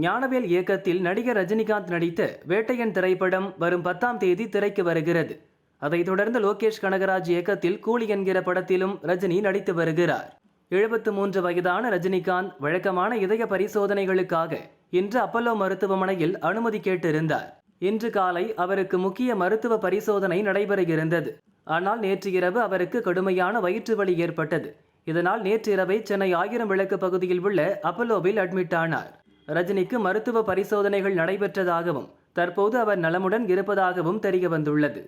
ஞானவேல் இயக்கத்தில் நடிகர் ரஜினிகாந்த் நடித்த வேட்டையன் திரைப்படம் வரும் பத்தாம் தேதி திரைக்கு வருகிறது. அதைத் தொடர்ந்து லோகேஷ் கனகராஜ் இயக்கத்தில் கூலி என்கிற படத்திலும் ரஜினி நடித்து வருகிறார். எழுபத்து மூன்று வயதான ரஜினிகாந்த் வழக்கமான இதய பரிசோதனைகளுக்காக இன்று அப்பல்லோ மருத்துவமனையில் அனுமதி கேட்டிருந்தார். இன்று காலை அவருக்கு முக்கிய மருத்துவ பரிசோதனை நடைபெற இருந்தது ஆனால் நேற்று இரவு அவருக்கு கடுமையான வயிற்று வலி ஏற்பட்டது. இதனால் நேற்றிரவை சென்னை ஆயிரம் விளக்கு பகுதியில் உள்ள அப்பல்லோவில் அட்மிட் ஆனார். ரஜினிக்கு மருத்துவ பரிசோதனைகள் நடைபெற்றதாகவும் தற்போது அவர் நலமுடன் இருப்பதாகவும் தெரிய வந்துள்ளது